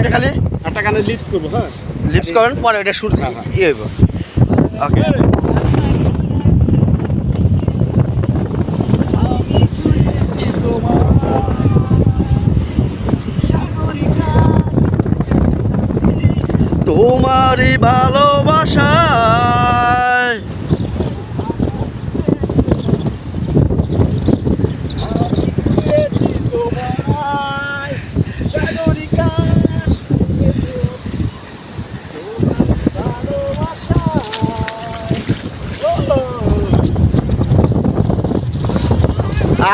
আপনি খালি? একটা গানে লিপস করব হ্যাঁ? লিপস করেন পরে এটা শুরু হ্যাঁ, হ্যাঁ। ইয়ে হইব। ওকে তোমারই ভালোবাসায়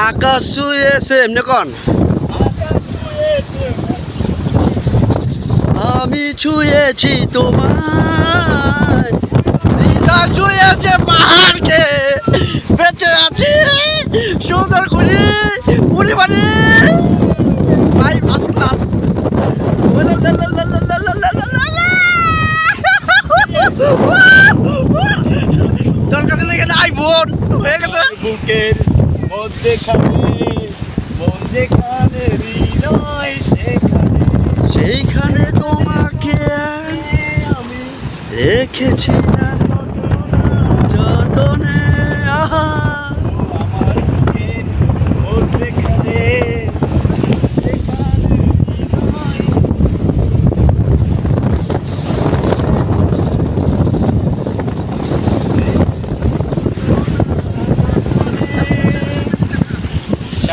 আকাশ ছুঁয়েছে এমনি কন? আমি ছুঁয়েছি তোমার হৃদয় ছুঁয়েছে পাহাড়কে, বেঁচে আছি, সুন্দর করি পরিবারে ভাই ফার্স্ট তোর কাছে লেগে বোন, হয়ে গেছে। বুকের সেখানে। সেইখানে তোমাকে আমি রেখেছি যতনে আহা আমার বুকের মধ্যেখানে সেখানে হৃদয় সাগরে আহা, তেমনি করে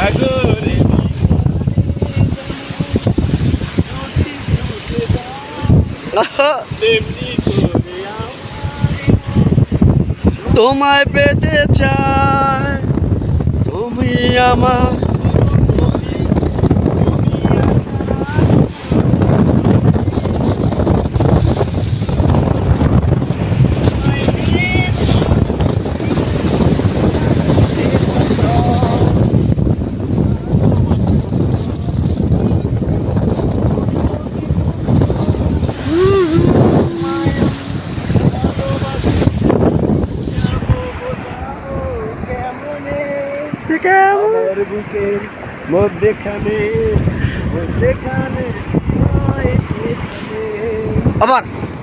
তোমায় পেতে চাই তুমি আমার বুকের মধ্যেখানে মধ্যেখানে হৃদয় সেখানে। আবার